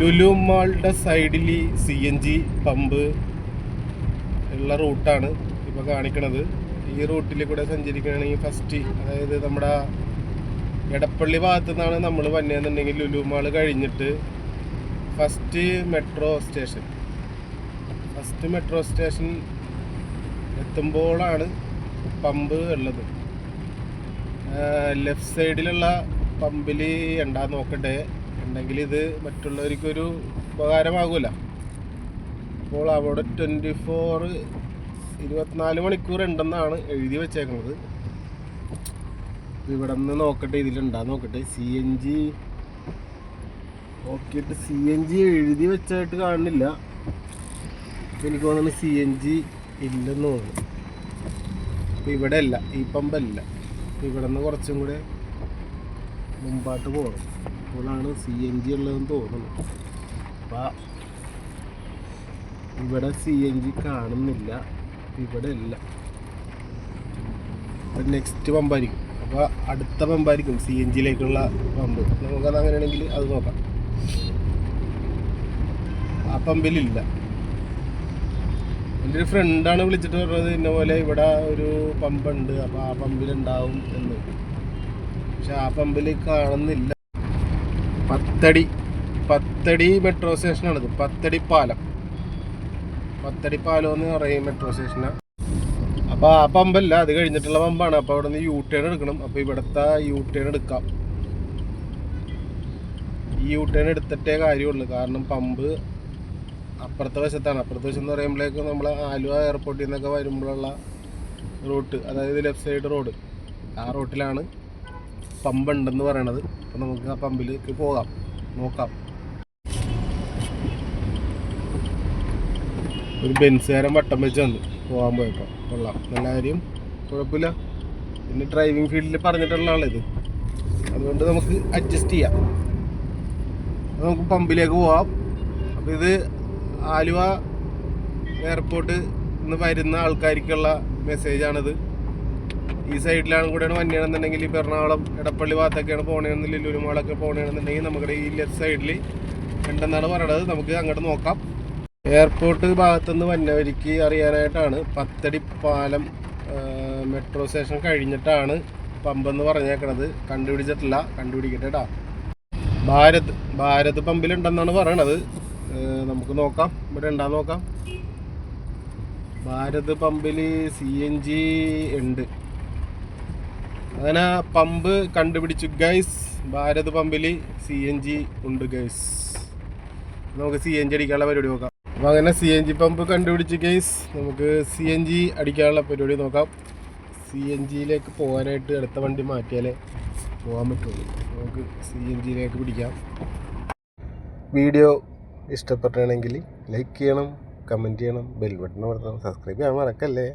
ലുലു മാളുടെ സൈഡിൽ C N G pump ഉള്ള റൂട്ടാണ് ഇപ്പോൾ കാണിക്കണത്. ഈ റൂട്ടിൽ കൂടെ സഞ്ചരിക്കുകയാണെങ്കിൽ ഫസ്റ്റ് അതായത് നമ്മുടെ എടപ്പള്ളി ഭാഗത്തു നിന്നാണ് നമ്മൾ വന്നതെന്നുണ്ടെങ്കിൽ ലുലു മാൾ കഴിഞ്ഞിട്ട് first metro station first metro station എത്തുമ്പോഴാണ് pump ഉള്ളത്. ലെഫ്റ്റ് സൈഡിലുള്ള പമ്പിൽ ഉണ്ടാ നോക്കട്ടെ ഉണ്ടെങ്കിൽ ഇത് മറ്റുള്ളവർക്കൊരു ഉപകാരമാകൂല. അപ്പോൾ അവിടെ ട്വന്റി ഫോർ ഇരുപത്തിനാല് മണിക്കൂർ ഉണ്ടെന്നാണ് എഴുതി വെച്ചേക്കുന്നത്. ഇവിടെ നിന്ന് നോക്കട്ടെ ഇതിലുണ്ടാ നോക്കട്ടെ. സി എൻ ജി നോക്കിയിട്ട് സി എൻ ജി എഴുതി വെച്ചായിട്ട് കാണുന്നില്ല. എനിക്ക് തോന്നുന്നു സി എൻ ജി ഇല്ലെന്ന് തോന്നുന്നു. അപ്പം ഇവിടെ അല്ല ഈ പമ്പല്ല. ഇവിടെ നിന്ന് കുറച്ചും കൂടെ മുമ്പാട്ട് പോകണം അപ്പോഴാണ് സി എൻ ജി ഉള്ളതെന്ന് തോന്നുന്നു. അപ്പം ഇവിടെ സി എൻ ജി കാണുന്നില്ല. ഇവിടെ ഇല്ല. നെക്സ്റ്റ് പമ്പായിരിക്കും അപ്പോൾ അടുത്ത പമ്പായിരിക്കും സി എൻ ജിയിലേക്കുള്ള പമ്പ് നമുക്കത് അങ്ങനെയാണെങ്കിൽ അത് നോക്കാം. ആ പമ്പിലില്ല എന്റെ ഒരു ഫ്രണ്ടാണ് വിളിച്ചിട്ട് പറഞ്ഞത് ഇന്ന പോലെ ഇവിടെ ഒരു പമ്പുണ്ട് അപ്പോൾ ആ പമ്പിലുണ്ടാവും എന്ന്. പക്ഷെ ആ പമ്പിൽ കാണുന്നില്ല. പത്തടി പത്തടി മെട്രോ സ്റ്റേഷനാണിത് പത്തടി പാലം. പത്തടി പാലം എന്ന് പറയും മെട്രോ സ്റ്റേഷനാണ് അപ്പോൾ ആ പമ്പല്ല അത് കഴിഞ്ഞിട്ടുള്ള പമ്പാണ്. അപ്പോൾ അവിടെ നിന്ന് യു ടേൺ എടുക്കണം. അപ്പോൾ ഇവിടുത്തെ യു ടേൺ എടുക്കാം. ഈ യു ടേൺ എടുത്തിട്ടേ കാര്യമുള്ളൂ. കാരണം പമ്പ് അപ്പുറത്തെ വശത്താണ്. അപ്പുറത്തെ വശം എന്ന് പറയുമ്പോഴേക്കും നമ്മൾ ആലുവ എയർപോർട്ടിൽ നിന്നൊക്കെ വരുമ്പോഴുള്ള റൂട്ട് അതായത് ലെഫ്റ്റ് സൈഡ് റോഡ് ആ റൂട്ടിലാണ് പമ്പ് ഉണ്ടെന്ന് പറയണത്. അപ്പോൾ നമുക്ക് ആ പമ്പിലേക്ക് പോകാം. നോക്കാം. ഒരു ബെൻസുകാരൻ വട്ടം വെച്ച് വന്നു പോകാൻ പോയപ്പോൾ കൊള്ളാം. നല്ല കാര്യം. കുഴപ്പമില്ല. പിന്നെ ഡ്രൈവിംഗ് ഫീൽഡിൽ പറഞ്ഞിട്ടുള്ള ആളിത് അതുകൊണ്ട് നമുക്ക് അഡ്ജസ്റ്റ് ചെയ്യാം. നമുക്ക് പമ്പിലേക്ക് പോവാം. അപ്പോൾ ഇത് ആലുവ എയർപോർട്ട് നിന്ന് വരുന്ന ആൾക്കാർക്കുള്ള മെസ്സേജാണിത് ഈ സൈഡിലാണ് കൂടെയാണ് വന്നിയാണെന്നുണ്ടെങ്കിൽ ഈ എറണാകുളം എടപ്പള്ളി ഭാഗത്തൊക്കെയാണ് പോകണമെന്നില്ല ലുലുമാളൊക്കെ പോകണമെന്നുണ്ടെങ്കിൽ നമ്മുടെ ഈ ലെഫ്റ്റ് സൈഡിൽ ഉണ്ടെന്നാണ് പറയണത്. നമുക്ക് അങ്ങോട്ട് നോക്കാം. എയർപോർട്ട് ഭാഗത്തുനിന്ന് വന്നവരിക്ക് അറിയാനായിട്ടാണ് പത്തടി പാലം മെട്രോ സ്റ്റേഷൻ കഴിഞ്ഞിട്ടാണ് പമ്പെന്ന് പറഞ്ഞേക്കണത്. കണ്ടുപിടിച്ചിട്ടില്ല. കണ്ടുപിടിക്കട്ടെ കേട്ടാ ഭാരത് ഭാരത് പമ്പിലുണ്ടെന്നാണ് പറയണത്. നമുക്ക് നോക്കാം. ഇവിടെ ഉണ്ടാന്ന് നോക്കാം. ഭാരത് പമ്പിൽ സി എൻ ജി ഉണ്ട്. അങ്ങനെ പമ്പ് കണ്ടുപിടിച്ചു. ഗൈസ് ഭാരത് പമ്പിൽ സി എൻ ജി ഉണ്ട് ഗൈസ് നമുക്ക് സി എൻ ജി അടിക്കാനുള്ള പരിപാടി നോക്കാം. അപ്പോൾ അങ്ങനെ സി എൻ ജി പമ്പ് കണ്ടുപിടിച്ച് ഗൈസ് നമുക്ക് സി എൻ ജി അടിക്കാനുള്ള പരിപാടി നോക്കാം. സി എൻ ജിയിലേക്ക് പോകാനായിട്ട് അടുത്ത വണ്ടി മാറ്റിയാലേ പോകാൻ പറ്റുള്ളൂ. നമുക്ക് സി എൻ ജിയിലേക്ക് പിടിക്കാം. വീഡിയോ ഇഷ്ടപ്പെട്ടാണെങ്കിൽ ലൈക്ക് ചെയ്യണം കമന്റ് ചെയ്യണം ബെൽ ബട്ടൺ അമർത്തണം സബ്സ്ക്രൈബ് ചെയ്യാൻ മറക്കല്ലേ?